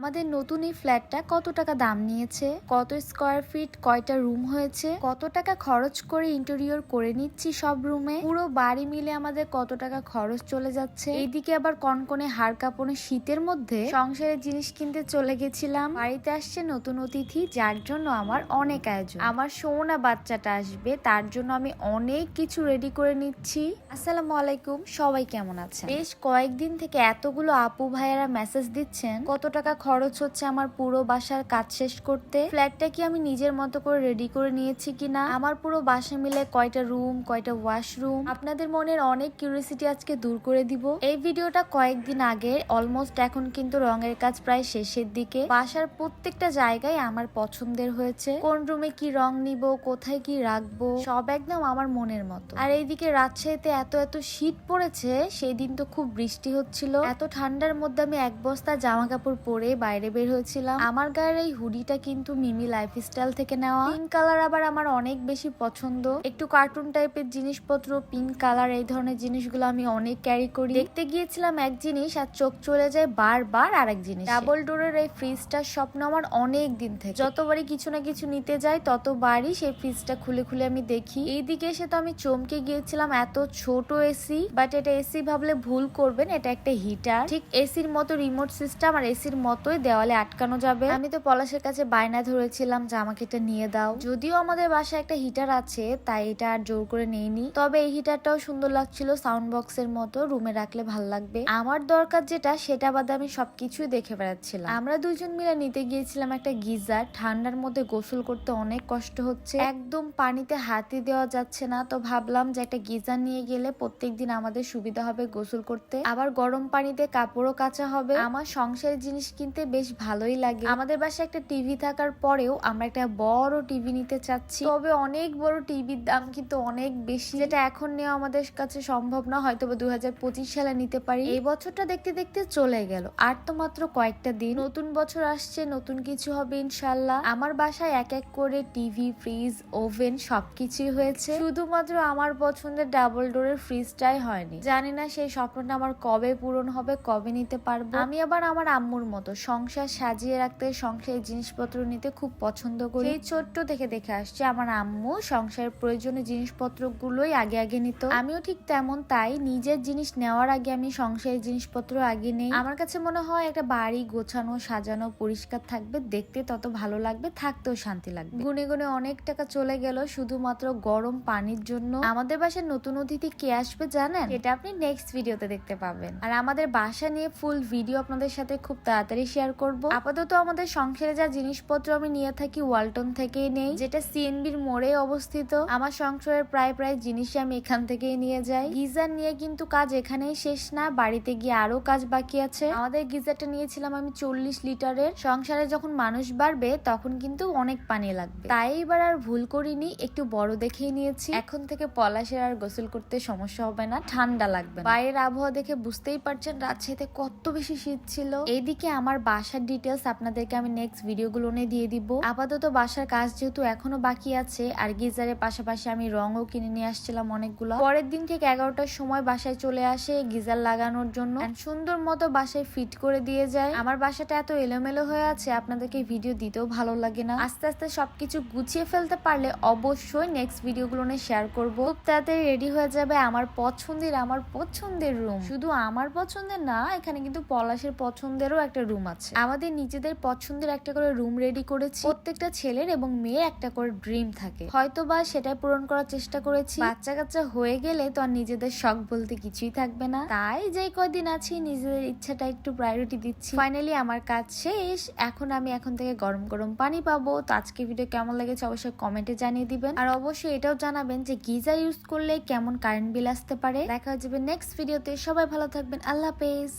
আমাদের নতুন এই ফ্ল্যাটটা কত টাকা দাম নিয়েছে? কত স্কোয়ার ফিট কয়টা রুম হয়েছে? কত টাকা খরচ করে ইন্টেরিয়র করে নিচ্ছি সব রুমে পুরো বাড়ি মিলে আমাদের কত টাকা খরচ চলে যাচ্ছে? এইদিকে আবার কনকনে হাড় কাঁপনে শীতের মধ্যে সংসারের জিনিস কিনতে চলে গেছিলাম। বাড়িতে আসছে নতুন অতিথি, যার জন্য আমার অনেক আয়োজন। আমার সোনা বাচ্চাটা আসবে, তার জন্য আমি অনেক কিছু রেডি করে নিচ্ছি। আসসালামু আলাইকুম, সবাই কেমন আছেন? বেশ কয়েকদিন থেকে এতগুলো আপু ভাইয়ারা মেসেজ দিচ্ছেন, কত টাকা খরচ হচ্ছে আমার পুরো বাসার কাজ শেষ করতে। ফ্ল্যাটটা কি আমি নিজের মতো করে রেডি করে নিয়েছি কিনা? আমার পুরো বাসা মিলে কয়টা রুম কয়টা ওয়াশরুম আপনাদের মনের অনেক কিউরিয়াসিটি আজকে দূর করে দিব। এই ভিডিওটা কয়েকদিন আগে অলমোস্ট এখন কিন্তু রঙের কাজ প্রায় শেষের দিকে। বাসার প্রত্যেকটা জায়গায় আমার পছন্দের হয়েছে। কোন রুমে কি রং নিব, কোথায় কি রাখব, সব একদম আমার মনের মতো। আর এইদিকে রাজশাহীতে এত এত শীত পড়েছে সেই দিন তো খুব বৃষ্টি হচ্ছিল। এত ঠান্ডার মধ্যে আমি এক বস্তা জামা কাপড় পরে বাইরে বের হয়েছিলাম। আমার গায়ের এই হুডিটা কিন্তু মিমি লাইফ স্টাইল থেকে নেওয়া। পিঙ্ক কালার আবার আমার অনেক বেশি পছন্দ। একটু কার্টুন টাইপের জিনিসপত্র পিঙ্ক কালার এই ধরনের জিনিসগুলো আমি অনেক ক্যারি করি। দেখতে গিয়েছিলাম এক জিনিস আর চোখ চলে যায় বারবার আরেক জিনিস। ডাবল ডোরের এই ফ্রিজটার স্বপ্ন আমার অনেক দিন থেকে। যতবারই কিছু না কিছু নিতে যাই, ততবারই সেই ফ্রিজটা খুলে খুলে আমি দেখি। এইদিকে এসে তো আমি চমকে গিয়েছিলাম এত ছোট এসি বাট এটা এসি ভাবলে ভুল করবেন, এটা একটা হিটার ঠিক এসির মতো রিমোট সিস্টেম আর এসির মতোই দেওয়ালে আটকানো যাবে। আমি তো পলাশের কাছে বায়না ধরেছিলাম যে আমাকে এটা নিয়ে দাও। যদিও আমাদের বাসায় একটা হিটার আছে, তাই এটা আর জোর করে নেইনি। তবে এই হিটারটাও সুন্দর লাগছিল সাউন্ড বক্সের মতো রুমে রাখলে ভালো লাগবে। আমার দরকার যেটা, সেটা বাদে আমি সবকিছুই দেখে বেড়াচ্ছিলাম। আমরা দুইজন মিলে নিতে গিয়েছিলাম একটা গিজার। ঠান্ডার মধ্যে গোসল করতে অনেক কষ্ট হচ্ছে। একদম পানিতে হাতি দেওয়া যাচ্ছে না, তো ভাবলাম যে একটা গিজার নিয়ে গেলে প্রত্যেকদিন আমাদের সুবিধা হবে গোসল করতে। আবার গরম পানিতে কাপড়ও কাচা হবে। আমার সংসারের জিনিস কিনতে বেশ ভালোই লাগে। আমাদের বাসায় একটা টিভি থাকার পরেও আমরা একটা বড় টিভি নিতে চাচ্ছি। তবে অনেক বড় টিভির দাম কিন্তু অনেক বেশি। যেটা এখন নেওয়া আমাদের কাছে সম্ভব না হয়তো বা দুই সালে নিতে পারি। এই বছরটা দেখতে দেখতে চলে গেল। আর তো মাত্র কয়েকটা দিন। নতুন বছর আসছে, নতুন কিছু হবে ইনশাল্লাহ আমার বাসায় এক এক করে টিভি ফ্রিজ ওভেন সবকিছুই হয়েছে। শুধুমাত্র আমার পছন্দের ডাবল ডোরের ফ্রিজটাই হয়নি। জানি না সেই স্বপ্নটা আমার কবে পূরণ হবে, কবে নিতে পারব। আমি আবার আমার আম্মুর মতো। সংসার সাজিয়ে রাখতে, সংসারের জিনিসপত্র নিতে খুব পছন্দ করি। এই ছোট্ট থেকে দেখে আসছে আমার আম্মু সংসারের প্রয়োজনীয় জিনিসপত্র গুলোই আগে আগে নিত। আমিও ঠিক তেমন তাই। নিজের জিনিস নেওয়ার আগে আমি সংসারের জিনিসপত্র আগে নেই। আমার কাছে মনে হয় একটা বাড়ি গোছানো, সাজানো, পরিষ্কার থাকবে, দেখতে তত ভালো লাগবে, থাকতেও শান্তি লাগবে। গুনে গুনে অনেক টাকা চলে গেল, শুধুমাত্র গরম পানির জন্য। আমাদের বাসায় নতুন অতিথি কে আসবে জানেন? এটা আপনি নেক্সট ভিডিওতে দেখতে পাবেন। আর আমাদের বাসা নিয়ে ফুল ভিডিও আপনাদের সাথে খুব তাড়াতাড়ি শেয়ার করব। আপাতত আমাদের সংসারে যা জিনিসপত্র আমি নিয়ে থাকি ওয়ালটন থেকেই নেই, যেটা সিএনবির মোড়ে অবস্থিত। আমার সংসারের প্রায় প্রায় জিনিসই আমি এখান থেকেই নিয়ে যাই। গিজার নিয়ে কিন্তু কাজ এখানেই শেষ না, বাড়িতে গিয়ে আরও কাজ বাকি আছে। আমাদের গিজারটা নিয়েছিলাম আমি চল্লিশ লিটারের। সংসারে যখন মানুষ বাড়বে, তখন কিন্তু অনেক পানি লাগবে। তাই এবার আর ভুল করিনি, একটু বড় দেখেই নিয়েছি। এখন থেকে পলাশের আর গোসল করতে সমস্যা হবে না, ঠান্ডা লাগবে। বাইরের আবহাওয়া দেখে বুঝতেই পারছেন, রাজশাহীতে কত বেশি শীত ছিল। এইদিকে আমার বাসার ডিটেলস আপনাদেরকে আমি নেক্সট ভিডিওগুলো দিয়ে দিব। আপাতত বাসার কাজ যেহেতু এখনও বাকি আছে, আর গিজারের পাশাপাশি আমি রঙও কিনে নিয়ে আসছিলাম অনেকগুলো। পরের দিন ঠিক এগারোটার সময় বাসায় চলে আসে গিজার লাগানোর জন্য। সুন্দর মতো বাসায় ফিট করে দিয়ে যায়। আমার বাসাটা এত এলোমেলো হয়ে আছে, আপনাদেরকে ভিডিও দিতেও ভালো লাগে না। আস্তে আস্তে সবকিছু গুছিয়ে ফেলতে পারলে অবশ্যই নেক্সট ভিডিওগুলো শেয়ার করব। তাড়াতাড়ি রেডি হয়ে যাবে আমার পছন্দের আমার পছন্দের রুম শুধু আমার পছন্দের না, এখানে কিন্তু পলাশের পছন্দেরও একটা রুম আছে। আমাদের নিজেদের পছন্দের একটা করে রুম রেডি করেছি। প্রত্যেকটা ছেলের এবং মেয়ে একটা করে ড্রিম থাকে। হয়তো বা সেটাই পূরণ করার চেষ্টা করেছি। বাচ্চা কাচ্চা হয়ে গেলে তো আর নিজেদের শখ বলতে কিছুই থাকবে না। তাই যে কদিন আছি, নিজেদের ইচ্ছাটা একটু প্রায়োরিটি দিচ্ছি। ফাইনালি আমার কাজ শেষ। এখন আমি এখন থেকে গরম গরম পানি পাবো। তো আজকে ভিডিও কেমন লেগেছে অবশ্যই কমেন্টে জানিয়ে দিবেন। আর অবশ্যই এটাও জানাবেন যে গিজার ইউজ করলে কেমন কারেন্ট বিল আসতে পারে। দেখা যাবে নেক্সট ভিডিওতে সবাই ভালো থাকবেন। আল্লাহ হাফেজ।